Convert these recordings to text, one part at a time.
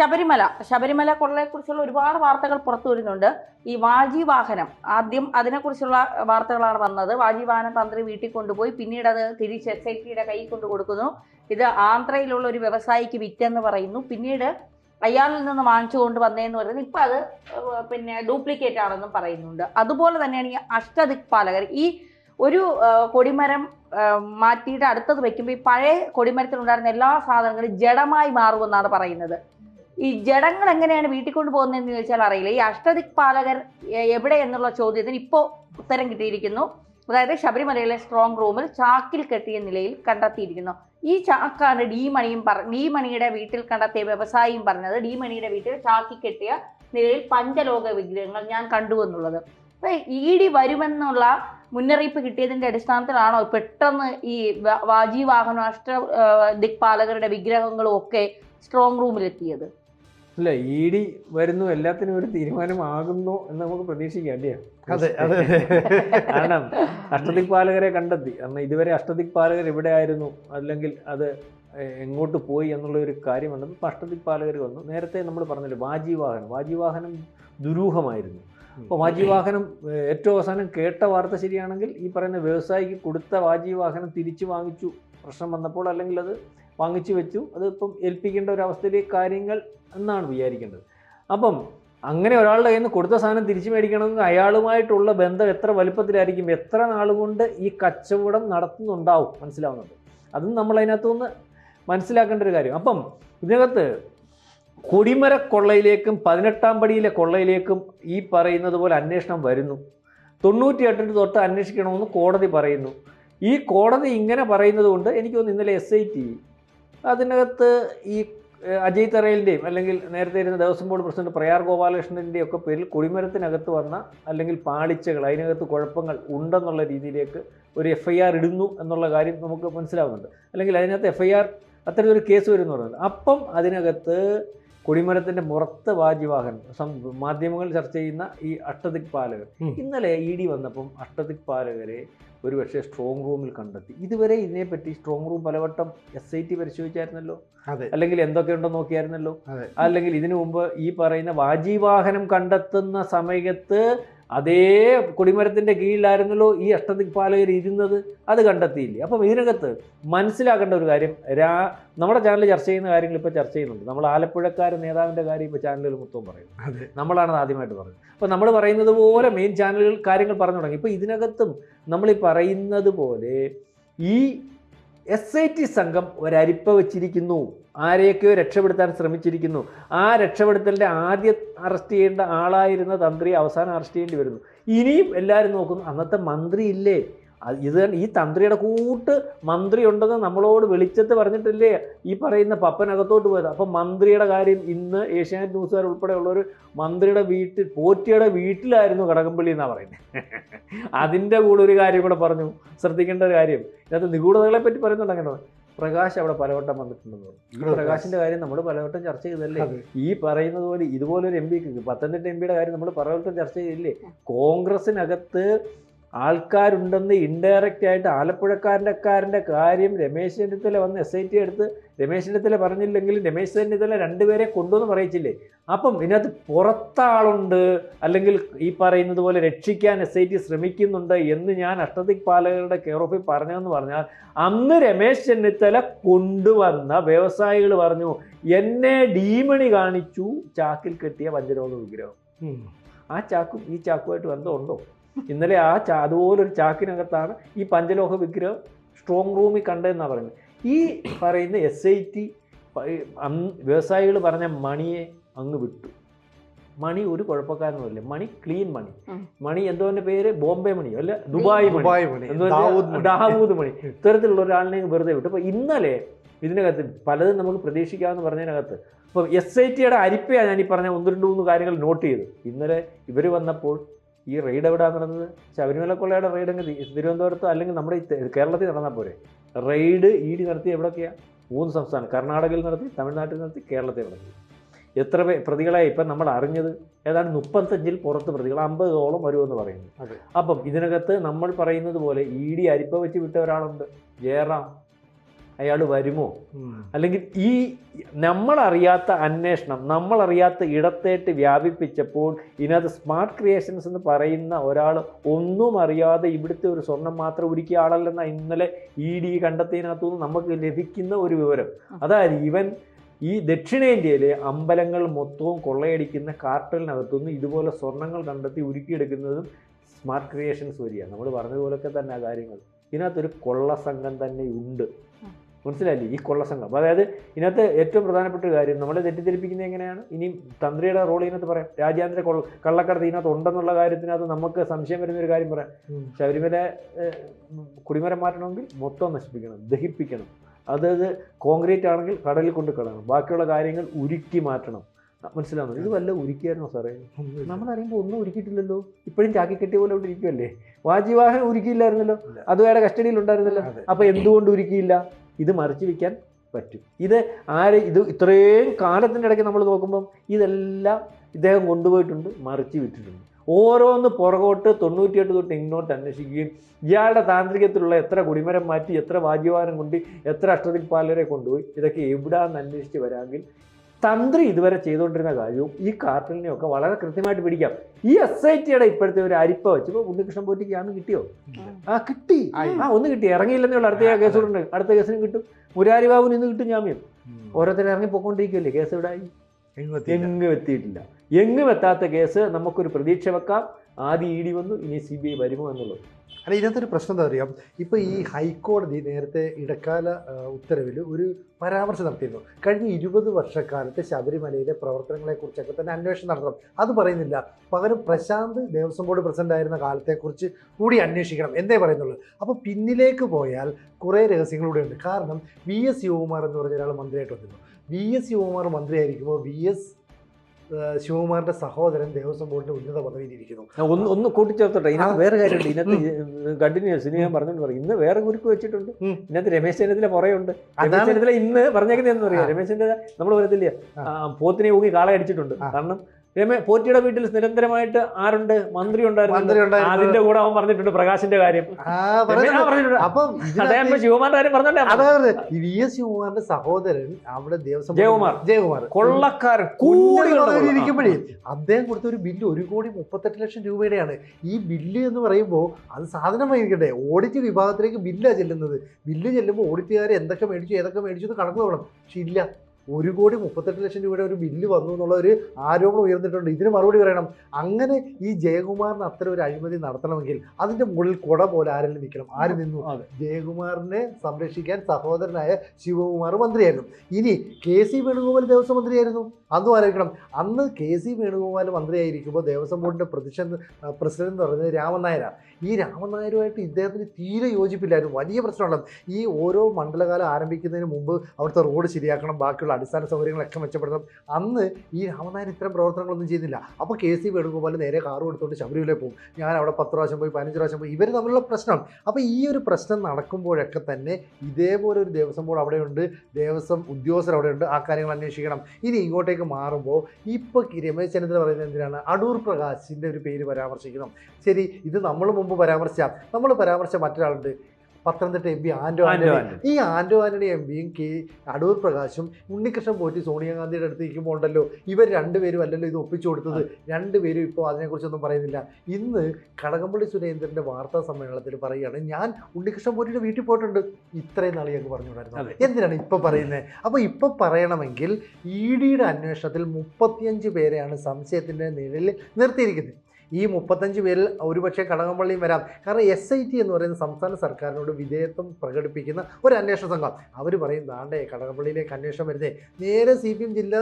ശബരിമല ശബരിമല കൊള്ളയെക്കുറിച്ചുള്ള ഒരുപാട് വാർത്തകൾ പുറത്തു വരുന്നുണ്ട്. ഈ വാജി വാഹനം ആദ്യം അതിനെക്കുറിച്ചുള്ള വാർത്തകളാണ് വന്നത്. വാജി വാഹനം തന്ത്രി വീട്ടിൽ കൊണ്ടുപോയി പിന്നീട് അത് തിരിച്ച് എസ് ഐ ടിയുടെ കൈ കൊണ്ട് കൊടുക്കുന്നു. ഇത് ആന്ധ്രയിലുള്ള ഒരു വ്യവസായിക്ക് വിറ്റെന്ന് പറയുന്നു. പിന്നീട് അയാളിൽ നിന്ന് വാങ്ങിച്ചു കൊണ്ട് വന്നതെന്ന് പറയുന്നത് ഇപ്പം അത് പിന്നെ ഡ്യൂപ്ലിക്കേറ്റ് ആണെന്നും പറയുന്നുണ്ട്. അതുപോലെ തന്നെയാണ് ഈ അഷ്ടദിക്പാലകർ ഈ ഒരു കൊടിമരം മാറ്റിയിട്ട് അടുത്തത് വെക്കുമ്പോൾ ഈ പഴയ കൊടിമരത്തിലുണ്ടായിരുന്ന എല്ലാ സാധനങ്ങളും ജഡമായി മാറുമെന്നാണ് പറയുന്നത്. ഈ ജഡങ്ങൾ എങ്ങനെയാണ് വീട്ടിൽ കൊണ്ടുപോകുന്നതെന്ന് ചോദിച്ചാൽ അറിയില്ല. ഈ അഷ്ടദിക്പാലകർ എവിടെ എന്നുള്ള ചോദ്യത്തിന് ഇപ്പോൾ ഉത്തരം കിട്ടിയിരിക്കുന്നു. അതായത് ശബരിമലയിലെ സ്ട്രോങ് റൂമിൽ ചാക്കിൽ കെട്ടിയ നിലയിൽ കണ്ടെത്തിയിരിക്കുന്നു. ഈ ചാക്കാണ് ഡി മണിയും പറ ഡി മണിയുടെ വീട്ടിൽ കണ്ടെത്തിയ വ്യവസായിയും പറഞ്ഞത്. ഡി മണിയുടെ വീട്ടിൽ ചാക്കി കെട്ടിയ നിലയിൽ പഞ്ചലോക വിഗ്രഹങ്ങൾ ഞാൻ കണ്ടു എന്നുള്ളത്. അപ്പൊ ഇ ഡി വരുമെന്നുള്ള മുന്നറിയിപ്പ് കിട്ടിയതിന്റെ അടിസ്ഥാനത്തിലാണോ പെട്ടെന്ന് ഈ വാജി വാഹന അഷ്ട ദിക്പാലകരുടെ വിഗ്രഹങ്ങളും ഒക്കെ സ്ട്രോങ് റൂമിലെത്തിയത് അല്ല ഇ ഡി വരുന്നു എല്ലാത്തിനും ഒരു തീരുമാനമാകുന്നു എന്ന് നമുക്ക് പ്രതീക്ഷിക്കാം അല്ലേ? അതെ അതെ കാരണം അഷ്ടദിക്പാലകരെ കണ്ടെത്തി. കാരണം ഇതുവരെ അഷ്ടദിക്പാലകർ ഇവിടെ ആയിരുന്നു. അല്ലെങ്കിൽ അത് എങ്ങോട്ട് പോയി എന്നുള്ള ഒരു കാര്യം വന്നപ്പോൾ ഇപ്പം അഷ്ടദിക്പാലകർ വന്നു. നേരത്തെ നമ്മൾ പറഞ്ഞല്ലോ വാജിവാഹനം വാജിവാഹനം ദുരൂഹമായിരുന്നു. അപ്പോൾ വാജിവാഹനം ഏറ്റവും അവസാനം കേട്ട വാർത്ത ശരിയാണെങ്കിൽ ഈ പറയുന്ന വ്യവസായിക്ക് കൊടുത്ത വാജിവാഹനം തിരിച്ചു വാങ്ങിച്ചു. പ്രശ്നം വന്നപ്പോൾ അല്ലെങ്കിൽ അത് വാങ്ങിച്ചു വെച്ചു. അത് ഇപ്പം ഏൽപ്പിക്കേണ്ട ഒരു അവസ്ഥയിൽ കാര്യങ്ങൾ എന്നാണ് വിചാരിക്കേണ്ടത്. അപ്പം അങ്ങനെ ഒരാളുടെ കയ്യിൽ നിന്ന് കൊടുത്ത സാധനം തിരിച്ചു മേടിക്കണമെങ്കിൽ അയാളുമായിട്ടുള്ള ബന്ധം എത്ര വലുപ്പത്തിലായിരിക്കും? എത്ര നാളുകൊണ്ട് ഈ കച്ചവടം നടത്തുന്നുണ്ടാവും? മനസ്സിലാവുന്നുണ്ട്? അതും നമ്മൾ അതിനകത്തുനിന്ന് മനസ്സിലാക്കേണ്ട ഒരു കാര്യം. അപ്പം ഇതിനകത്ത് കൊടിമര കൊള്ളയിലേക്കും പതിനെട്ടാം പടിയിലെ കൊള്ളയിലേക്കും ഈ പറയുന്നത് പോലെ അന്വേഷണം വരുന്നു. തൊണ്ണൂറ്റി എട്ടിന് തൊട്ട് അന്വേഷിക്കണമെന്ന് കോടതി പറയുന്നു. ഈ കോടതി ഇങ്ങനെ പറയുന്നത് കൊണ്ട് എനിക്ക് ഇന്നലെ എസ് ഐ ടി അതിനകത്ത് ഈ അജയ് തറയിലിന്റെയും അല്ലെങ്കിൽ നേരത്തെ ഇരുന്ന ദേവസ്വം ബോർഡ് പ്രസിഡന്റ് പ്രയാർ ഗോപാലകൃഷ്ണന്റെയും ഒക്കെ പേരിൽ കൊടിമരത്തിനകത്ത് വന്ന അല്ലെങ്കിൽ പാളിച്ചകൾ അതിനകത്ത് കുഴപ്പങ്ങൾ ഉണ്ടെന്നുള്ള രീതിയിലേക്ക് ഒരു എഫ് ഐ ആർ ഇടുന്നു എന്നുള്ള കാര്യം നമുക്ക് മനസ്സിലാവുന്നുണ്ട്. അല്ലെങ്കിൽ അതിനകത്ത് എഫ് ഐ ആർ അത്തരത്തിലൊരു കേസ് വരുമെന്ന് പറയുന്നത്. അപ്പം അതിനകത്ത് കൊടിമരത്തിന്റെ പുറത്ത് വാജിവാഹൻ മാധ്യമങ്ങൾ ചർച്ച ചെയ്യുന്ന ഈ അഷ്ടദിക് പാലകർ. ഇന്നലെ ഇ ഡി വന്നപ്പം അഷ്ടദിക്പാലകരെ ഒരു പക്ഷേ സ്ട്രോങ് റൂമിൽ കണ്ടെത്തി. ഇതുവരെ ഇതിനെപ്പറ്റി സ്ട്രോങ് റൂം പലവട്ടം എസ് ഐ ടി പരിശോധിച്ചായിരുന്നല്ലോ? അതെ. അല്ലെങ്കിൽ എന്തൊക്കെയുണ്ടോ നോക്കിയായിരുന്നല്ലോ. അല്ലെങ്കിൽ ഇതിനു മുമ്പ് ഈ പറയുന്ന വാജിവാഹനം കണ്ടെത്തുന്ന സമയത്ത് അതേ കൊടിമരത്തിന്റെ കീഴിലായിരുന്നല്ലോ ഈ അഷ്ടദിക്പാലകർ ഇരുന്നത്. അത് കണ്ടെത്തിയില്ലേ? അപ്പം ഇതിനകത്ത് മനസ്സിലാക്കേണ്ട ഒരു കാര്യം രാ നമ്മുടെ ചാനൽ ചർച്ച ചെയ്യുന്ന കാര്യങ്ങൾ ഇപ്പോൾ ചർച്ച ചെയ്യുന്നുണ്ട്. നമ്മൾ ആലപ്പുഴക്കാരൻ നേതാവിന്റെ കാര്യം ഇപ്പോൾ ചാനലിൽ മൊത്തം പറയുന്നു. നമ്മളാണ് ആദ്യമായിട്ട് പറയുന്നത്. അപ്പോൾ നമ്മൾ പറയുന്നത് പോലെ മെയിൻ ചാനലുകൾ കാര്യങ്ങൾ പറഞ്ഞു തുടങ്ങി. ഇപ്പോൾ ഇതിനകത്തും നമ്മൾ ഈ പറയുന്നത് പോലെ ഈ എസ് ഐ ടി സംഘം ഒരരിപ്പ വെച്ചിരിക്കുന്നു. ആരെയൊക്കെയോ രക്ഷപ്പെടുത്താൻ ശ്രമിച്ചിരിക്കുന്നു. ആ രക്ഷപ്പെടുത്തലിന്റെ ആദ്യം അറസ്റ്റ് ചെയ്യേണ്ട ആളായിരുന്ന തന്ത്രി അവസാനം അറസ്റ്റ് ചെയ്യേണ്ടി വരുന്നു. ഇനിയും എല്ലാവരും നോക്കുന്നു. അന്നത്തെ മന്ത്രി ഇല്ലേ? ഇത് ഈ തന്ത്രിയുടെ കൂട്ട് മന്ത്രി ഉണ്ടെന്ന് നമ്മളോട് വെളിച്ചത്ത് പറഞ്ഞിട്ടില്ലേ ഈ പറയുന്ന പപ്പനകത്തോട്ട് പോയത്. അപ്പം മന്ത്രിയുടെ കാര്യം ഇന്ന് ഏഷ്യാനെറ്റ് ന്യൂസുകാർ ഉൾപ്പെടെയുള്ളവർ മന്ത്രിയുടെ വീട്ടിൽ പോറ്റിയുടെ വീട്ടിലായിരുന്നു കടകംപള്ളി എന്നാണ് പറയുന്നത്. അതിന്റെ കൂടെ ഒരു കാര്യം കൂടെ പറഞ്ഞു. ശ്രദ്ധിക്കേണ്ട ഒരു കാര്യം. ഇതിനകത്ത് നിഗൂഢതകളെ പറ്റി പറയുന്നുണ്ട് അങ്ങനെ? പ്രകാശ് അവിടെ പലവട്ടം വന്നിട്ടുണ്ടെന്ന് പറഞ്ഞു. ഈ പ്രകാശിന്റെ കാര്യം നമ്മൾ പലവട്ടം ചർച്ച ചെയ്തല്ലേ ഈ പറയുന്നത് പോലെ ഇതുപോലൊരു എം പിക്ക് പത്തനംതിട്ട എം പിയുടെ കാര്യം നമ്മൾ പലവട്ടം ചർച്ച ചെയ്തില്ലേ? കോൺഗ്രസിനകത്ത് ആൾക്കാരുണ്ടെന്ന് ഇൻഡയറക്റ്റ് ആയിട്ട് ആലപ്പുഴക്കാരന്റെ കാര്യം രമേശ് ചെന്നിത്തല വന്ന് എസ് ഐ ടി എടുത്ത് രമേശ് ചെന്നിത്തല പറഞ്ഞില്ലെങ്കിലും രമേശ് ചെന്നിത്തല രണ്ടുപേരെ കൊണ്ടുവന്ന് പറയിച്ചില്ലേ? അപ്പം ഇതിനകത്ത് പുറത്താളുണ്ട്. അല്ലെങ്കിൽ ഈ പറയുന്നത് പോലെ രക്ഷിക്കാൻ എസ് ഐ ടി ശ്രമിക്കുന്നുണ്ട് എന്ന് ഞാൻ അഷ്ടദിക് പാലകരുടെ കെയർ ഓഫിൽ പറഞ്ഞതെന്ന് പറഞ്ഞാൽ അന്ന് രമേശ് ചെന്നിത്തല കൊണ്ടുവന്ന വ്യവസായികൾ പറഞ്ഞു എന്നെ ഡീമണി കാണിച്ചു. ചാക്കിൽ കെട്ടിയ പഞ്ചരോഗ വിഗ്രഹം. ആ ചാക്കും ഈ ചാക്കുമായിട്ട് ബന്ധമുണ്ടോ? ഇന്നലെ ആ ചാ അതുപോലൊരു ചാക്കിനകത്താണ് ഈ പഞ്ചലോഹ വിഗ്രഹം സ്ട്രോങ് റൂമിൽ കണ്ടതെന്നാണ് പറയുന്നത്. ഈ പറയുന്ന എസ് ഐ ടി വ്യവസായികൾ പറഞ്ഞ മണിയെ അങ്ങ് വിട്ടു. മണി ഒരു കുഴപ്പക്കാരനുമില്ല. മണി ക്ലീൻ മണി. മണി എന്തോ പേര്? ബോംബെ മണി. അല്ല ദുബായ് മണി. ദാവൂദ് മണി. ദാവൂദ് മണി. ഇത്തരത്തിലുള്ള ഒരാളിനെ വെറുതെ വിട്ടു. അപ്പോൾ ഇന്നലെ ഇതിനകത്ത് പലതും നമുക്ക് പ്രതീക്ഷിക്കാമെന്ന് പറഞ്ഞതിനകത്ത് അപ്പൊ എസ് ഐ ടിയുടെ അരിപ്പയാണ് ഞാൻ ഈ പറഞ്ഞ ഒന്ന് രണ്ട് മൂന്ന് കാര്യങ്ങൾ നോട്ട് ചെയ്തു ഇന്നലെ ഇവർ വന്നപ്പോൾ ഈ റെയ്ഡ് എവിടെയാണ് നടന്നത്? ശബരിമല കൊള്ളയുടെ റെയ്ഡ് അങ്ങ് തിരുവനന്തപുരത്ത് അല്ലെങ്കിൽ നമ്മുടെ കേരളത്തിൽ നടന്നാൽ പോരെ? റെയ്ഡ് ഇ ഡി നടത്തി എവിടെയൊക്കെയാണ് മൂന്ന് സംസ്ഥാനം. കർണാടകയിൽ നടത്തി തമിഴ്നാട്ടിൽ നടത്തി കേരളത്തിൽ നടത്തി. എത്ര പേ പ്രതികളെ ഇപ്പം നമ്മൾ അറിഞ്ഞത് ഏതാണ്ട് മുപ്പത്തഞ്ചിൽ പുറത്ത് പ്രതികൾ അമ്പതോളം വരുമെന്ന് പറയുന്നു. അപ്പം ഇതിനകത്ത് നമ്മൾ പറയുന്നത് പോലെ ഇ ഡി അരിപ്പ വെച്ച് വിട്ട ഒരാളുണ്ട്. ജയറാം. അയാൾ വരുമോ? അല്ലെങ്കിൽ ഈ നമ്മളറിയാത്ത അന്വേഷണം നമ്മളറിയാത്ത ഇടത്തേട്ട് വ്യാപിപ്പിച്ചപ്പോൾ ഇതിനകത്ത് സ്മാർട്ട് ക്രിയേഷൻസ് എന്ന് പറയുന്ന ഒരാൾ ഒന്നും അറിയാതെ ഇവിടുത്തെ ഒരു സ്വർണം മാത്രം ഒരുക്കിയ ആളല്ലെന്ന ഇന്നലെ ഇ ഡി കണ്ടെത്തിയതിനകത്തുനിന്ന് നമുക്ക് ലഭിക്കുന്ന ഒരു വിവരം. അതായത് ഇവൻ ഈ ദക്ഷിണേന്ത്യയിലെ അമ്പലങ്ങൾ മൊത്തവും കൊള്ളയടിക്കുന്ന കാർട്ടലിനകത്തുനിന്ന് ഇതുപോലെ സ്വർണങ്ങൾ കണ്ടെത്തി ഉരുക്കിയെടുക്കുന്നതും സ്മാർട്ട് ക്രിയേഷൻസ് വരികയാണ് നമ്മൾ പറഞ്ഞതുപോലൊക്കെ തന്നെ ആ കാര്യങ്ങൾ. ഇതിനകത്തൊരു കൊള്ള സംഘം തന്നെ ഉണ്ട്. മനസ്സിലായില്ലേ? ഈ കൊള്ള സംഘം. അതായത് ഇതിനകത്ത് ഏറ്റവും പ്രധാനപ്പെട്ട ഒരു കാര്യം നമ്മളെ തെറ്റിദ്ധരിപ്പിക്കുന്നത് എങ്ങനെയാണ്? ഇനി തന്ത്രിയുടെ റോൾ ഇതിനകത്ത് പറയാം. രാജ്യാന്തര കൊള്ള കള്ളക്കടത്ത് ഇതിനകത്ത് ഉണ്ടെന്നുള്ള കാര്യത്തിനകത്ത് നമുക്ക് സംശയം വരുന്ന ഒരു കാര്യം പറയാം. ശബരിമല കുടിമരം മാറ്റണമെങ്കിൽ മൊത്തം നശിപ്പിക്കണം ദഹിപ്പിക്കണം. അതായത് കോൺക്രീറ്റ് ആണെങ്കിൽ കടലിൽ കൊണ്ട് കളയണം. ബാക്കിയുള്ള കാര്യങ്ങൾ ഉരുക്കി മാറ്റണം. മനസ്സിലാവുന്നു ഇത് വല്ല ഉരുക്കിയായിരുന്നോ സാറേ? നമ്മളറിയുമ്പോൾ ഒന്നും ഉരുക്കിയിട്ടില്ലല്ലോ. ഇപ്പോഴും ചാക്കി കെട്ടിയ പോലെ ഇവിടെ ഇരിക്കുമല്ലേ വാജിവാഹനം ഉരുക്കിയില്ലായിരുന്നല്ലോ. ഇല്ല. അത് വേറെ കസ്റ്റഡിയിൽ ഉണ്ടായിരുന്നല്ലോ. അതെ. അപ്പൊ എന്തുകൊണ്ട് ഉരുക്കിയില്ല? ഇത് മറിച്ച് വയ്ക്കാൻ പറ്റും. ഇത് ആര് ഇത് ഇത്രയും കാലത്തിന്റെ ഇടയ്ക്ക് നമ്മൾ നോക്കുമ്പം ഇതെല്ലാം ഇദ്ദേഹം കൊണ്ടുപോയിട്ടുണ്ട് മറിച്ച് വിറ്റിട്ടുണ്ട്. ഓരോന്ന് പുറകോട്ട് തൊണ്ണൂറ്റിയെട്ട് തൊട്ട് ഇങ്ങോട്ട് അന്വേഷിക്കുകയും ഇയാളുടെ താന്ത്രികത്തിലുള്ള എത്ര കുടിമരം മാറ്റി എത്ര വാജ്യവാനം കൊണ്ട് എത്ര അഷ്ടദിക്പാലരെ കൊണ്ടുപോയി ഇതൊക്കെ എവിടാന്ന് അന്വേഷിച്ച് വരാമെങ്കിൽ തന്ത്രി ഇതുവരെ ചെയ്തുകൊണ്ടിരുന്ന കാര്യവും ഈ കാർട്ടലിനെയൊക്കെ വളരെ കൃത്യമായിട്ട് പിടിക്കാം. ഈ എസ് ഐ ടിയുടെ ഇപ്പോഴത്തെ ഒരു അരിപ്പ വെച്ചപ്പോൾ ഉണ്ണികൃഷ്ണൻ പോറ്റിക്ക് ആന്ന് കിട്ടിയോ? ആ കിട്ടി. ആ ഒന്ന് കിട്ടി. ഇറങ്ങിയില്ലെന്നേ ഉള്ളൂ. അടുത്ത കേസ് ഉണ്ട് അടുത്ത കേസിനും കിട്ടും. മുരാരി ബാബുന് ഇന്ന് കിട്ടും ജാമ്യം. ഓരോരുത്തർ ഇറങ്ങി പോയിക്കൊണ്ടിരിക്കുകയല്ലേ കേസ് ഇവിടെ ആയി. എങ്ങും എത്തിയിട്ടില്ല. എങ്ങും എത്താത്ത കേസ് നമുക്കൊരു പ്രതീക്ഷ വെക്കാം. ആദ്യം ഇ ഡി വന്നു ഇനി സി ബി ഐ വരുമോ എന്നുള്ളത്. അല്ല ഇതിനകത്തൊരു പ്രശ്നം എന്താ അറിയാം ഇപ്പൊ ഈ ഹൈക്കോടതി നേരത്തെ ഇടക്കാല ഉത്തരവിൽ ഒരു പരാമർശം നടത്തിയിരുന്നു. കഴിഞ്ഞ ഇരുപത് വർഷക്കാലത്തെ ശബരിമലയിലെ പ്രവർത്തനങ്ങളെ കുറിച്ചൊക്കെ തന്നെ അന്വേഷണം നടത്തണം. അത് പറയുന്നില്ല. പകരം പ്രശാന്ത് ദേവസ്വം ബോർഡ് പ്രസിഡന്റ് ആയിരുന്ന കാലത്തെക്കുറിച്ച് കൂടി അന്വേഷിക്കണം. എന്നേ പറയുന്നുള്ളൂ? അപ്പോൾ പിന്നിലേക്ക് പോയാൽ കുറെ രഹസ്യങ്ങളൂടെ ഉണ്ട്. കാരണം വി എസ് ശിവകുമാർ എന്ന് പറഞ്ഞ ഒരാൾ മന്ത്രിയായിട്ട് വന്നിരുന്നു. വി എസ് ശിവകുമാർ മന്ത്രിയായിരിക്കുമ്പോൾ വി എസ് ശിവകുമാറിന്റെ സഹോദരൻ ദേവസ്വം ബോർഡിന്റെ ഉന്നത പദവിയിലിരിക്കുന്നു. ഒന്ന് ഒന്ന് കൂട്ടിച്ചേർത്തോട്ടെ. ഇതിനകത്ത് വേറെ കാര്യമുണ്ട്. ഇന്നത്തെ കണ്ടിന്യൂസ് ഇനി ഞാൻ പറഞ്ഞു പറയും. ഇന്ന് വേറെ കുരുക്ക് വെച്ചിട്ടുണ്ട്. ഇന്നത്തെ ഇതിനകത്ത് രമേശ് ചെന്നിത്തല പുറയുണ്ട്. രമേശ് ചെന്നിത്തല ഇന്ന് പറഞ്ഞേക്കുന്നത് എന്താ പറയാ രമേശ് ചെന്നിത്തല നമ്മൾ പറയത്തില്ല? പോത്തിനെ ഊങ്ങി കാള അടിച്ചിട്ടുണ്ട് കാരണം രമേ പോറ്റിയുടെ വീട്ടിൽ നിരന്തരമായിട്ട് ആരുണ്ട്? മന്ത്രി ഉണ്ടായിരുന്നു അതിന്റെ കൂടെ അവൻ പറഞ്ഞിട്ടുണ്ട് പ്രകാശിന്റെ കാര്യം. അപ്പം ശിവകുമാറിന്റെ കാര്യം പറഞ്ഞോണ്ടേ വി എസ് ശിവകുമാറിന്റെ സഹോദരൻ അവിടെ ദേവസ്വം ജയകുമാർ. ജയകുമാർ. കൊള്ളക്കാരൻ. കൂടി ഇരിക്കുമ്പോഴേ അദ്ദേഹം കൊടുത്ത ഒരു ബില്ല് ഒരു കോടി മുപ്പത്തെട്ട് ലക്ഷം രൂപയുടെയാണ്. ഈ ബില്ല് എന്ന് പറയുമ്പോൾ അത് സാധനം വൈകിക്കട്ടെ ഓഡിറ്റ് വിഭാഗത്തിലേക്ക് ബില്ലാണ് ചെല്ലുന്നത്. ബില്ല് ചെല്ലുമ്പോൾ ഓഡിറ്റുകാർ എന്തൊക്കെ മേടിച്ചു ഏതൊക്കെ മേടിച്ചു എന്ന് കണക്ക് നോക്കണം പക്ഷെ ഇല്ല. ഒരു കോടി മുപ്പത്തെട്ട് ലക്ഷം രൂപയുടെ ഒരു ബില്ല് വന്നു എന്നുള്ള ഒരു ആരോപണം ഉയർന്നിട്ടുണ്ട്. ഇതിന് മറുപടി പറയണം. അങ്ങനെ ഈ ജയകുമാറിന് അത്തരം ഒരു അഴിമതി നടത്തണമെങ്കിൽ അതിന്റെ മുകളിൽ കുട പോലെ ആരെങ്കിലും നിൽക്കണം. ആര് നിന്നു? ജയകുമാറിനെ സംരക്ഷിക്കാൻ സഹോദരനായ ശിവകുമാർ മന്ത്രിയായിരുന്നു. ഇനി കെ സി വേണുഗോപാൽ ദേവസ്വം മന്ത്രിയായിരുന്നു. അതും ആലോചിക്കണം. അന്ന് കെ സി വേണുഗോപാൽ മന്ത്രിയായിരിക്കുമ്പോൾ ദേവസ്വം ബോർഡിന്റെ പ്രതിഷേധ പ്രസിഡന്റ് എന്ന് പറയുന്നത് രാമൻ നായരാണ് ഈ രാമൻ നായരുമായിട്ട് ഇദ്ദേഹത്തിന് തീരെ യോജിപ്പില്ലായിരുന്നു. വലിയ പ്രശ്നമുള്ളത്. ഈ ഓരോ മണ്ഡലകാലം ആരംഭിക്കുന്നതിന് മുമ്പ് അവിടുത്തെ റോഡ് ശരിയാക്കണം ബാക്കിയുള്ള അടിസ്ഥാന സൗകര്യങ്ങളൊക്കെ മെച്ചപ്പെടുത്തണം അന്ന് ഈ രാമനായൻ ഇത്തരം പ്രവർത്തനങ്ങളൊന്നും ചെയ്യുന്നില്ല അപ്പോൾ കെ സി വേണുഗോപാൽ നേരെ കാർ കൊടുത്തോണ്ട് ശബരിമല പോകും. ഞാൻ അവിടെ പത്ത് പ്രാവശ്യം പോയി പതിനഞ്ച് പ്രാവശ്യം പോയി. ഇവർ തമ്മിലുള്ള പ്രശ്നം. അപ്പോൾ ഈ ഒരു പ്രശ്നം നടക്കുമ്പോഴൊക്കെ തന്നെ ഇതേപോലെ ഒരു ദേവസ്വം ബോർഡ് അവിടെയുണ്ട്. ദേവസ്വം ഉദ്യോഗസ്ഥർ അവിടെയുണ്ട്. ആ കാര്യങ്ങൾ അന്വേഷിക്കണം. ഇനി ഇങ്ങോട്ടേക്ക് മാറുമ്പോൾ ഇപ്പോൾ രമേശ് ചെന്നിത്തല പറയുന്നത് എന്തിനാണ്? അടൂർ പ്രകാശിന്റെ ഒരു പേര് പരാമർശിക്കണം. ശരി ഇത് നമ്മൾ മുമ്പ് പരാമർശിച്ചാൽ നമ്മൾ പരാമർശിച്ച മറ്റൊരാളുണ്ട്. Pathanamthitta M P Anto Antony. ഈ ആന്റോ ആന്റണി എം പിയും കെ അടൂർ പ്രകാശും ഉണ്ണികൃഷ്ണൻ പോറ്റി സോണിയാഗാന്ധിയുടെ അടുത്ത് ഇരിക്കുമ്പോൾ ഉണ്ടല്ലോ. ഇവർ രണ്ടുപേരും അല്ലല്ലോ ഇത് ഒപ്പിച്ചു കൊടുത്തത്. രണ്ടുപേരും ഇപ്പോൾ അതിനെക്കുറിച്ചൊന്നും പറയുന്നില്ല. ഇന്ന് കടകംപള്ളി സുരേന്ദ്രന്റെ വാർത്താ സമ്മേളനത്തിൽ പറയുകയാണ് ഞാൻ ഉണ്ണികൃഷ്ണൻ പോറ്റിയുടെ വീട്ടിൽ പോയിട്ടുണ്ട്. ഇത്രയും നാളെ ഞങ്ങൾക്ക് പറഞ്ഞുകൊണ്ടായിരുന്നു. എന്തിനാണ് ഇപ്പൊ പറയുന്നത്? അപ്പൊ ഇപ്പൊ പറയണമെങ്കിൽ ഇ ഡിയുടെ അന്വേഷണത്തിൽ മുപ്പത്തിയഞ്ച് പേരെയാണ് സംശയത്തിന്റെ നിഴലിൽ നിർത്തിയിരിക്കുന്നത്. ഈ മുപ്പത്തഞ്ച് പേരിൽ ഒരുപക്ഷെ കടകംപള്ളിയും വരാം. കാരണം എസ് ഐ ടി എന്ന് പറയുന്ന സംസ്ഥാന സർക്കാരിനോട് വിധേയത്വം പ്രകടിപ്പിക്കുന്ന ഒരു അന്വേഷണ സംഘം. അവർ പറയും ദാണ്ടേ കടകംപള്ളിയിലേക്ക് അന്വേഷണം വരുന്നേ. നേരെ സി പി എം ജില്ലാ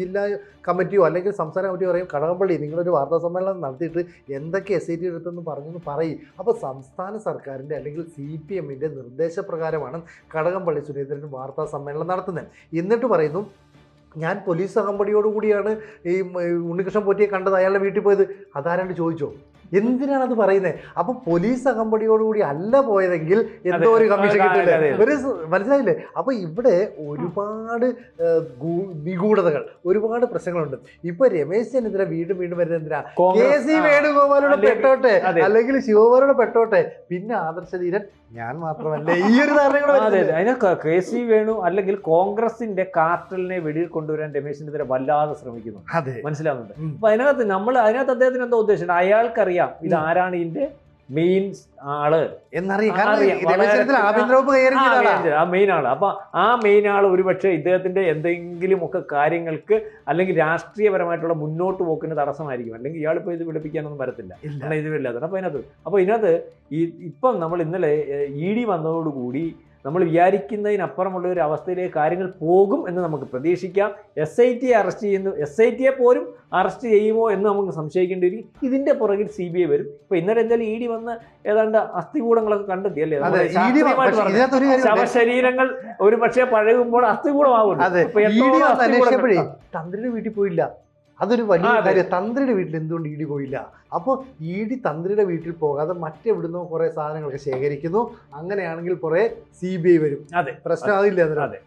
ജില്ലാ കമ്മിറ്റിയോ അല്ലെങ്കിൽ സംസ്ഥാന കമ്മിറ്റിയോ പറയും കടകംപള്ളി നിങ്ങളൊരു വാർത്താ സമ്മേളനം നടത്തിയിട്ട് എന്തൊക്കെ എസ് ഐ ടി എടുത്തെന്ന് പറഞ്ഞെന്ന് പറയും. അപ്പോൾ സംസ്ഥാന സർക്കാരിന്റെ അല്ലെങ്കിൽ സി പി എമ്മിന്റെ നിർദ്ദേശപ്രകാരമാണ് കടകംപള്ളി സുരേന്ദ്രൻ വാർത്താ സമ്മേളനം നടത്തുന്നത്. എന്നിട്ട് പറയുന്നു ഞാൻ പോലീസ് അകമ്പടിയോടുകൂടിയാണ് കൂടിയാണ് ഈ ഉണ്ണികൃഷ്ണൻ പോറ്റിയെ കണ്ടത് അയാളുടെ വീട്ടിൽ പോയത്. അതാരാണ്ട് ചോദിച്ചോ? എന്തിനാണ് അത് പറയുന്നത് അപ്പൊ പോലീസ് അകമ്പടിയോടുകൂടി അല്ല പോയതെങ്കിൽ എന്തോ ഒരു കമ്മീഷൻ കിട്ടില്ലേ? ഒരു മനസ്സിലായില്ലേ? അപ്പൊ ഇവിടെ ഒരുപാട് നിഗൂഢതകൾ ഒരുപാട് പ്രശ്നങ്ങളുണ്ട്. ഇപ്പൊ രമേശ് ചെന്നിത്തല വീണ്ടും വീണ്ടും വരുന്നത് എന്തിനാ? കെ സി വേണുഗോപാലോട് പെട്ടോട്ടെ. അല്ലെങ്കിൽ ശിവകുമാരോട് പെട്ടോട്ടെ. പിന്നെ ആദർശധീരൻ ഞാൻ മാത്രമല്ല ഈ ഒരു ധാരണ കൂടെ അതെ വരുന്നില്ലേ? അതിന് കെ സി വേണു അല്ലെങ്കിൽ കോൺഗ്രസിന്റെ കാർട്ടലിനെ വെളിയിൽ കൊണ്ടുവരാൻ രമേശ് ചെന്നിത്തല വല്ലാതെ ശ്രമിക്കുന്നു മനസ്സിലാവുന്നുണ്ട്. അപ്പൊ അതിനകത്ത് നമ്മൾ അതിനകത്ത് അദ്ദേഹത്തിന് എന്താ ഉദ്ദേശിച്ചത് അയാൾക്കറിയാം ഇത് ആരാണ് ഇതിന്റെ മെയിൻ ആൾ. എന്നറിയാം. ആ, മെയിൻ ആൾ. അപ്പൊ ആ മെയിൻ ആൾ ഒരുപക്ഷെ ഇദ്ദേഹത്തിന്റെ എന്തെങ്കിലും ഒക്കെ കാര്യങ്ങൾക്ക് അല്ലെങ്കിൽ രാഷ്ട്രീയപരമായിട്ടുള്ള മുന്നോട്ട് പോക്കിന് തടസ്സമായിരിക്കും. അല്ലെങ്കിൽ ഇയാളിപ്പോ ഇത് വിളിപ്പിക്കാനൊന്നും വരത്തില്ല. ഇത് ഇല്ലാത്തത് അപ്പൊ ഇതിനകത്ത്. അപ്പൊ ഇതിനകത്ത് ഈ ഇപ്പം നമ്മൾ ഇന്നലെ ഇ ഡി വന്നതോടുകൂടി നമ്മൾ വിചാരിക്കുന്നതിനപ്പുറമുള്ള ഒരു അവസ്ഥയിലേക്ക് കാര്യങ്ങൾ പോകും എന്ന് നമുക്ക് പ്രതീക്ഷിക്കാം. എസ് ഐ ടിയെ അറസ്റ്റ് ചെയ്യുന്നു. എസ് ഐ ടിയെ പോലും അറസ്റ്റ് ചെയ്യുമോ എന്ന് നമുക്ക് സംശയിക്കേണ്ടി വരും. ഇതിന്റെ പുറകിൽ സി ബി ഐ വരും. ഇപ്പൊ ഇന്നലെ എന്തായാലും ഇ ഡി വന്ന് ഏതാണ്ട് അസ്ഥികൂടങ്ങളൊക്കെ കണ്ടെത്തി അല്ലേ? കാര്യം ശവശരീരങ്ങൾ ഒരു പക്ഷേ പഴകുമ്പോൾ അസ്ഥികൂടമാകും അസ്ഥികൂടങ്ങൾ- തന്ത്രിയുടെ വീട്ടിൽ പോയില്ല. അതൊരു വലിയ കാര്യം. തന്ത്രിയുടെ വീട്ടിൽ എന്തുകൊണ്ട് ഇടി പോയില്ല? അപ്പോൾ ഇടി തന്ത്രിയുടെ വീട്ടിൽ പോകാതെ മറ്റെവിടുന്നോ കുറെ സാധനങ്ങളൊക്കെ ശേഖരിക്കുന്നു. അങ്ങനെയാണെങ്കിൽ കുറെ സി ബി ഐ വരും. അതെ. പ്രശ്നം അതില്ല അതെ.